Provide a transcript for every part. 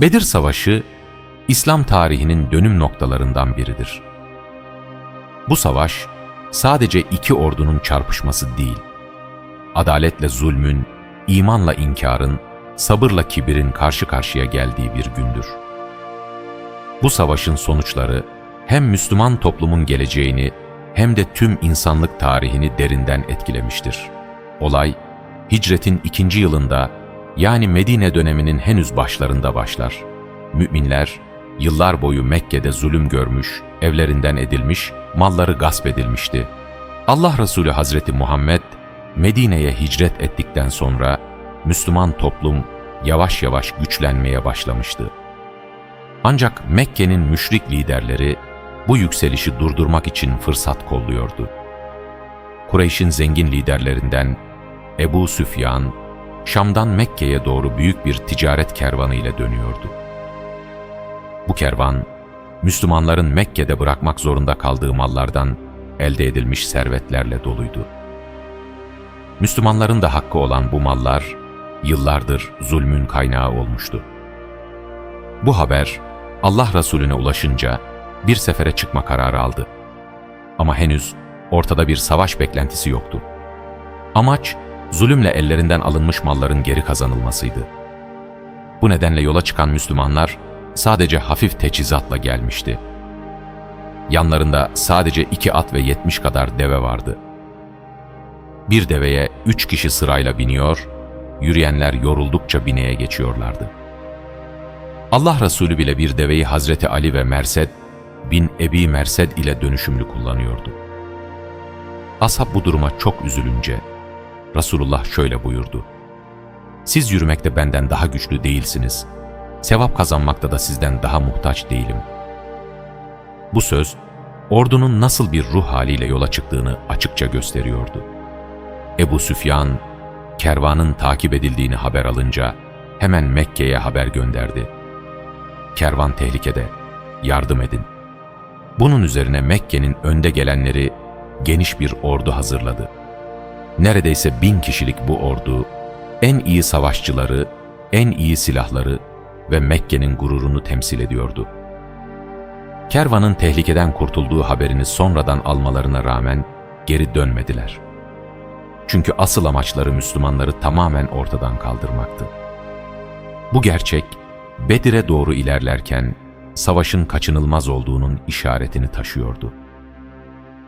Bedir Savaşı, İslam tarihinin dönüm noktalarından biridir. Bu savaş, sadece iki ordunun çarpışması değil, adaletle zulmün, imanla inkarın, sabırla kibirin karşı karşıya geldiği bir gündür. Bu savaşın sonuçları hem Müslüman toplumun geleceğini hem de tüm insanlık tarihini derinden etkilemiştir. Olay, hicretin ikinci yılında yani Medine döneminin henüz başlarında başlar. Müminler yıllar boyu Mekke'de zulüm görmüş, evlerinden edilmiş, malları gasp edilmişti. Allah Resulü Hazreti Muhammed Medine'ye hicret ettikten sonra Müslüman toplum yavaş yavaş güçlenmeye başlamıştı. Ancak Mekke'nin müşrik liderleri bu yükselişi durdurmak için fırsat kolluyordu. Kureyş'in zengin liderlerinden Ebu Süfyan, Şam'dan Mekke'ye doğru büyük bir ticaret kervanı ile dönüyordu. Bu kervan, Müslümanların Mekke'de bırakmak zorunda kaldığı mallardan elde edilmiş servetlerle doluydu. Müslümanların da hakkı olan bu mallar, yıllardır zulmün kaynağı olmuştu. Bu haber Allah Resulüne ulaşınca bir sefere çıkma kararı aldı. Ama henüz ortada bir savaş beklentisi yoktu. Amaç zulümle ellerinden alınmış malların geri kazanılmasıydı. Bu nedenle yola çıkan Müslümanlar sadece hafif teçhizatla gelmişti. Yanlarında sadece iki at ve yetmiş kadar deve vardı. Bir deveye üç kişi sırayla biniyor, yürüyenler yoruldukça bineye geçiyorlardı. Allah Resulü bile bir deveyi Hazreti Ali ve Mersed bin Ebi Mersed ile dönüşümlü kullanıyordu. Ashab bu duruma çok üzülünce Resulullah şöyle buyurdu. Siz yürümekte benden daha güçlü değilsiniz. Sevap kazanmakta da sizden daha muhtaç değilim. Bu söz, ordunun nasıl bir ruh haliyle yola çıktığını açıkça gösteriyordu. Ebu Süfyan, kervanın takip edildiğini haber alınca hemen Mekke'ye haber gönderdi. Kervan tehlikede, yardım edin. Bunun üzerine Mekke'nin önde gelenleri geniş bir ordu hazırladı. Neredeyse bin kişilik bu ordu, en iyi savaşçıları, en iyi silahları ve Mekke'nin gururunu temsil ediyordu. Kervanın tehlikeden kurtulduğu haberini sonradan almalarına rağmen geri dönmediler. Çünkü asıl amaçları Müslümanları tamamen ortadan kaldırmaktı. Bu gerçek, Bedir'e doğru ilerlerken savaşın kaçınılmaz olduğunun işaretini taşıyordu.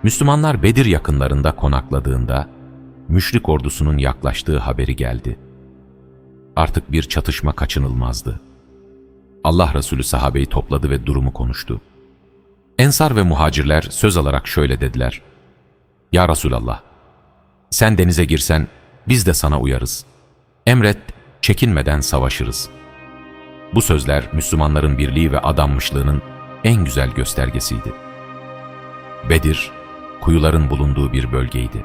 Müslümanlar Bedir yakınlarında konakladığında, müşrik ordusunun yaklaştığı haberi geldi. Artık bir çatışma kaçınılmazdı. Allah Resulü sahabeyi topladı ve durumu konuştu. Ensar ve muhacirler söz alarak şöyle dediler. Ya Resulallah, sen denize girsen biz de sana uyarız. Emret, çekinmeden savaşırız. Bu sözler Müslümanların birliği ve adanmışlığının en güzel göstergesiydi. Bedir, kuyuların bulunduğu bir bölgeydi.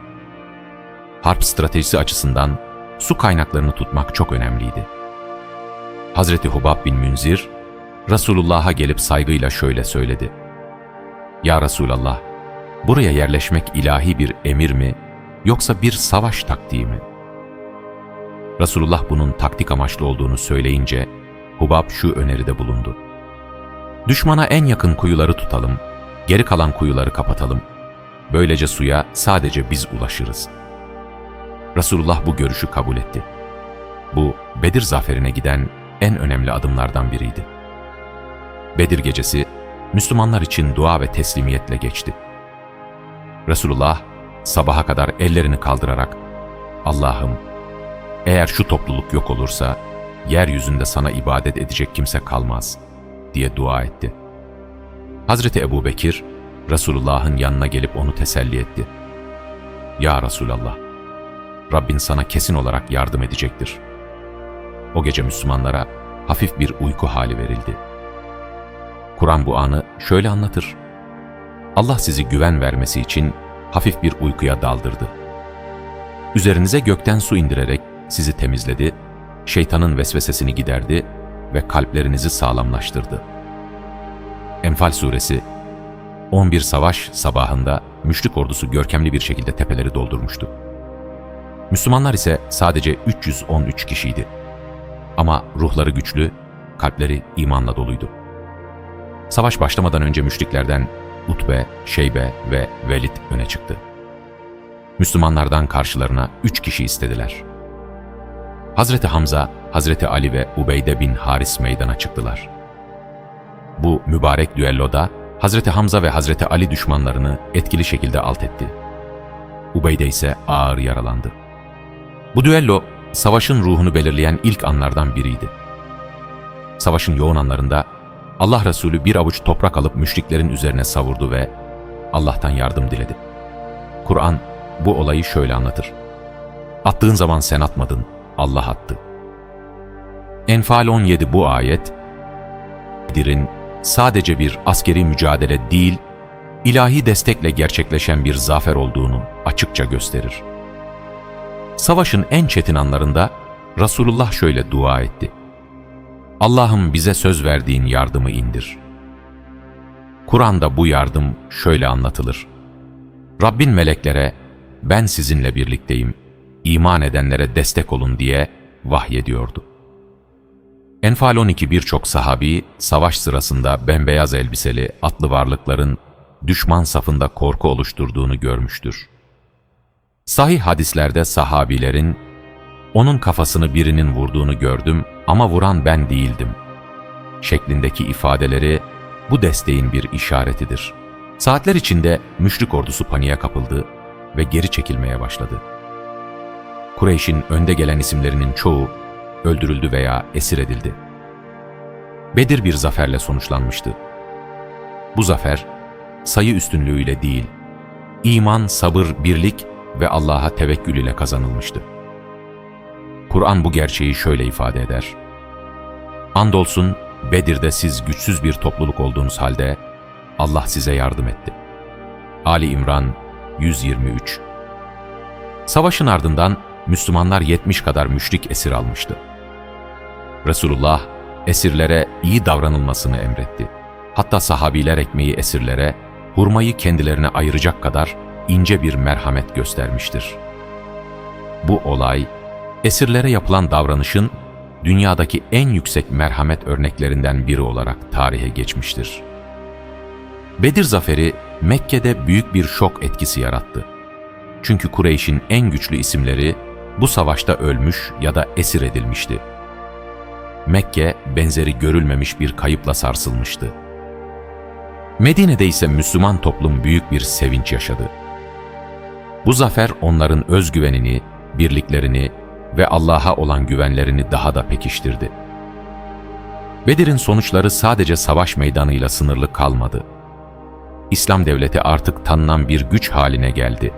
Harp stratejisi açısından su kaynaklarını tutmak çok önemliydi. Hazreti Hubab bin Münzir, Resulullah'a gelip saygıyla şöyle söyledi. Ya Resulallah, buraya yerleşmek ilahi bir emir mi, yoksa bir savaş taktiği mi? Resulullah bunun taktik amaçlı olduğunu söyleyince, Hubab şu öneride bulundu. Düşmana en yakın kuyuları tutalım, geri kalan kuyuları kapatalım. Böylece suya sadece biz ulaşırız. Resulullah bu görüşü kabul etti. Bu, Bedir zaferine giden en önemli adımlardan biriydi. Bedir gecesi, Müslümanlar için dua ve teslimiyetle geçti. Resulullah, sabaha kadar ellerini kaldırarak, Allah'ım, eğer şu topluluk yok olursa, yeryüzünde sana ibadet edecek kimse kalmaz, diye dua etti. Hazreti Ebu Bekir, Resulullah'ın yanına gelip onu teselli etti. Ya Resulallah, Rabbin sana kesin olarak yardım edecektir. O gece Müslümanlara hafif bir uyku hali verildi. Kur'an bu anı şöyle anlatır. Allah sizi güven vermesi için hafif bir uykuya daldırdı. Üzerinize gökten su indirerek sizi temizledi, şeytanın vesvesesini giderdi ve kalplerinizi sağlamlaştırdı. Enfal suresi 11 savaş sabahında müşrik ordusu görkemli bir şekilde tepeleri doldurmuştu. Müslümanlar ise sadece 313 kişiydi. Ama ruhları güçlü, kalpleri imanla doluydu. Savaş başlamadan önce müşriklerden Utbe, Şeybe ve Velid öne çıktı. Müslümanlardan karşılarına üç kişi istediler. Hazreti Hamza, Hazreti Ali ve Ubeyde bin Haris meydana çıktılar. Bu mübarek düelloda Hazreti Hamza ve Hazreti Ali düşmanlarını etkili şekilde alt etti. Ubeyde ise ağır yaralandı. Bu düello savaşın ruhunu belirleyen ilk anlardan biriydi. Savaşın yoğun anlarında Allah Resulü bir avuç toprak alıp müşriklerin üzerine savurdu ve Allah'tan yardım diledi. Kur'an bu olayı şöyle anlatır. Attığın zaman sen atmadın, Allah attı. Enfal 17 bu ayet, Bedir'in sadece bir askeri mücadele değil, ilahi destekle gerçekleşen bir zafer olduğunu açıkça gösterir. Savaşın en çetin anlarında Resulullah şöyle dua etti. Allah'ım bize söz verdiğin yardımı indir. Kur'an'da bu yardım şöyle anlatılır. Rabbin meleklere ben sizinle birlikteyim, iman edenlere destek olun diye vahyediyordu. Enfal 12 birçok sahabi savaş sırasında bembeyaz elbiseli atlı varlıkların düşman safında korku oluşturduğunu görmüştür. Sahih hadislerde sahabilerin onun kafasını birinin vurduğunu gördüm ama vuran ben değildim. Şeklindeki ifadeleri bu desteğin bir işaretidir. Saatler içinde müşrik ordusu paniğe kapıldı ve geri çekilmeye başladı. Kureyş'in önde gelen isimlerinin çoğu öldürüldü veya esir edildi. Bedir bir zaferle sonuçlanmıştı. Bu zafer sayı üstünlüğüyle değil, iman, sabır, birlik ve Allah'a tevekkül ile kazanılmıştı. Kur'an bu gerçeği şöyle ifade eder. Andolsun Bedir'de siz güçsüz bir topluluk olduğunuz halde Allah size yardım etti. Ali İmran 123 Savaşın ardından Müslümanlar 70 kadar müşrik esir almıştı. Resulullah esirlere iyi davranılmasını emretti. Hatta sahabiler ekmeği esirlere, hurmayı kendilerine ayıracak kadar ince bir merhamet göstermiştir. Bu olay, esirlere yapılan davranışın dünyadaki en yüksek merhamet örneklerinden biri olarak tarihe geçmiştir. Bedir zaferi Mekke'de büyük bir şok etkisi yarattı. Çünkü Kureyş'in en güçlü isimleri bu savaşta ölmüş ya da esir edilmişti. Mekke benzeri görülmemiş bir kayıpla sarsılmıştı. Medine'de ise Müslüman toplum büyük bir sevinç yaşadı. Bu zafer onların özgüvenini, birliklerini ve Allah'a olan güvenlerini daha da pekiştirdi. Bedir'in sonuçları sadece savaş meydanıyla sınırlı kalmadı. İslam devleti artık tanınan bir güç haline geldi.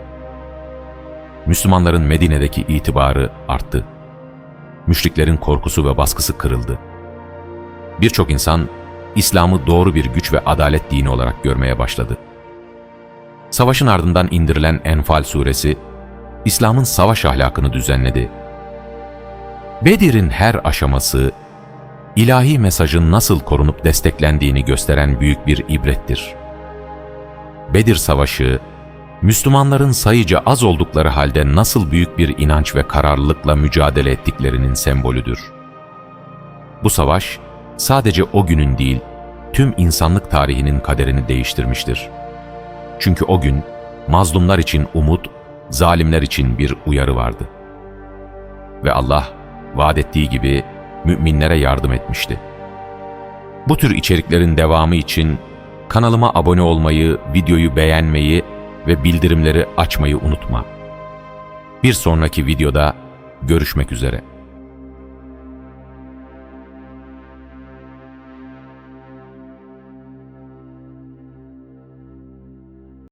Müslümanların Medine'deki itibarı arttı. Müşriklerin korkusu ve baskısı kırıldı. Birçok insan İslam'ı doğru bir güç ve adalet dini olarak görmeye başladı. Savaşın ardından indirilen Enfal suresi, İslam'ın savaş ahlakını düzenledi. Bedir'in her aşaması, ilahi mesajın nasıl korunup desteklendiğini gösteren büyük bir ibrettir. Bedir Savaşı, Müslümanların sayıca az oldukları halde nasıl büyük bir inanç ve kararlılıkla mücadele ettiklerinin sembolüdür. Bu savaş, sadece o günün değil, tüm insanlık tarihinin kaderini değiştirmiştir. Çünkü o gün, mazlumlar için umut, zalimler için bir uyarı vardı. Ve Allah, vaat ettiği gibi müminlere yardım etmişti. Bu tür içeriklerin devamı için kanalıma abone olmayı, videoyu beğenmeyi ve bildirimleri açmayı unutma. Bir sonraki videoda görüşmek üzere.